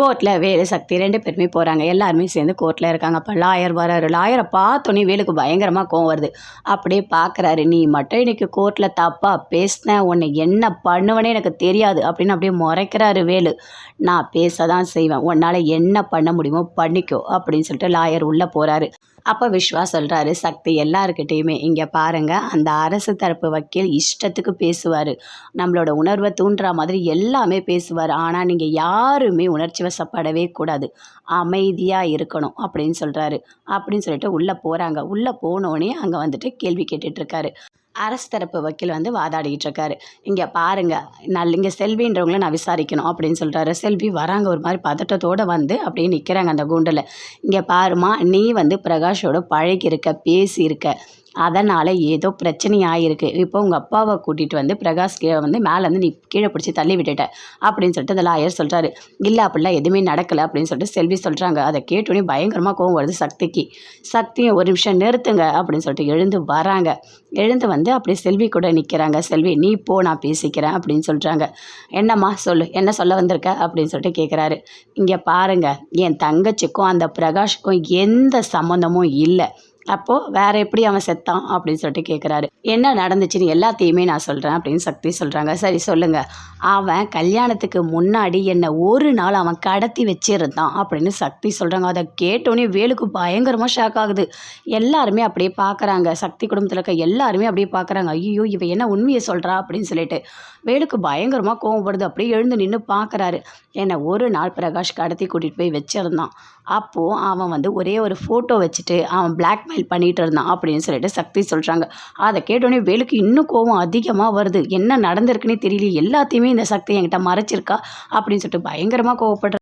கோர்ட்டில் வேலு சக்தி ரெண்டு பேருமே போகிறாங்க எல்லாருமே சேர்ந்து கோர்ட்டில் இருக்காங்க. அப்போ லாயர் வராரு. லாயரை பார்த்தோன்னே வேலுக்கு பயங்கரமாக கோவம் வருது. அப்படியே பார்க்குறாரு நீ மட்டும் இன்றைக்கி கோர்ட்டில் தப்பாக பேசின. உன்னை என்ன பண்ணுவனே எனக்கு தெரியாது. அப்படின்னு அப்படியே முறைக்கிறாரு வேலு. நான் பேச தான் செய்வேன். உன்னால் என்ன பண்ண முடியுமோ பண்ணிக்கோ. அப்படின்னு சொல்லிட்டு லாயர் உள்ளே போகிறாரு அப்போ விஸ்வா சொல்கிறாரு சக்தி எல்லாருக்கிட்டேயுமே இங்கே பாருங்கள் அந்த அரசு தரப்பு வக்கீல் இஷ்டத்துக்கு பேசுவார். நம்மளோட உணர்வை தூண்டுற மாதிரி எல்லாமே பேசுவார். ஆனால் நீங்கள் யாருமே உணர்ச்சி வசப்படவே கூடாது. அமைதியாக இருக்கணும் அப்படின்னு சொல்கிறாரு அப்படின்னு சொல்லிட்டு உள்ளே போகிறாங்க உள்ளே போனோடனே அங்கே வந்துட்டு கேள்வி கேட்டுட்ருக்காரு அரசு தரப்பு வக்கீல் வந்து வாதாடிக்கிட்டு இருக்காரு இங்கே பாருங்கள் நான் இங்கே செல்வின்றவங்கள நான் விசாரிக்கணும் அப்படின்னு சொல்கிறாரு செல்வி வராங்க ஒரு மாதிரி பதட்டத்தோடு வந்து அப்படியே நிற்கிறாங்க அந்த கூண்டில். இங்கே பாருமா நீ வந்து பிரகாஷோட பழகியிருக்க பேசியிருக்க. அதனால் ஏதோ பிரச்சனை ஆகிருக்கு இப்போ உங்கள் அப்பாவை கூட்டிகிட்டு வந்து பிரகாஷ் கீழே வந்து மேலேருந்து நீ கீழே பிடிச்சி தள்ளி விட்டுட்ட. அப்படின்னு சொல்லிட்டு அந்த லாயர் சொல்கிறாரு இல்லை அப்படிலாம் எதுவுமே நடக்கலை. அப்படின்னு சொல்லிட்டு செல்வி சொல்கிறாங்க அதை கேட்டோடனே பயங்கரமாக கோவம் வருது சக்திக்கு. சக்தியை ஒரு நிமிஷம் நிறுத்துங்க. அப்படின்னு சொல்லிட்டு எழுந்து வராங்க. எழுந்து வந்து அப்படியே செல்வி கூட நிற்கிறாங்க செல்வி நீ போ நான் பேசிக்கிறேன். அப்படின்னு சொல்கிறாங்க என்னம்மா சொல்லு. என்ன சொல்ல வந்திருக்க? அப்படின்னு சொல்லிட்டு கேட்குறாரு இங்கே பாருங்கள் என் தங்கச்சிக்கும் அந்த பிரகாஷுக்கும் எந்த சம்மந்தமும் இல்லை. அப்போது வேற எப்படி அவன் செத்தான் அப்படின்னு சொல்லிட்டு கேட்குறாரு என்ன நடந்துச்சுன்னு எல்லாத்தையுமே நான் சொல்கிறேன் அப்படின்னு சக்தி சொல்கிறாங்க சரி சொல்லுங்கள் அவன் கல்யாணத்துக்கு முன்னாடி என்னை ஒரு நாள் அவன் கடத்தி வச்சிருந்தான் அப்படின்னு சக்தி சொல்கிறாங்க அதை கேட்டோன்னே வேலுக்கு பயங்கரமாக ஷாக் ஆகுது. எல்லாருமே அப்படியே பார்க்குறாங்க சக்தி குடும்பத்தில் இருக்க எல்லாருமே அப்படியே பார்க்குறாங்க ஐயோ இவன் என்ன உண்மையை சொல்கிறா அப்படின்னு சொல்லிட்டு வேலுக்கு பயங்கரமாக கோவப்படுது அப்படியே எழுந்து நின்று பார்க்குறாரு என்னை ஒரு நாள் பிரகாஷ் கடத்தி கூட்டிகிட்டு போய் வச்சிருந்தான். அப்போது அவன் வந்து ஒரே ஒரு ஃபோட்டோ வச்சுட்டு அவன் பிளாக்மெயில் பண்ணிகிட்டு இருந்தான் அப்படின்னு சொல்லிட்டு சக்தி சொல்கிறாங்க அதை கேட்டோடனே வேலுக்கு இன்னும் கோவம் அதிகமாக வருது. என்ன நடந்திருக்குன்னே தெரியல எல்லாத்தையுமே இந்த சக்தி என்கிட்ட மறைச்சிருக்கா அப்படின்னு சொல்லிட்டு பயங்கரமாக கோவப்படுற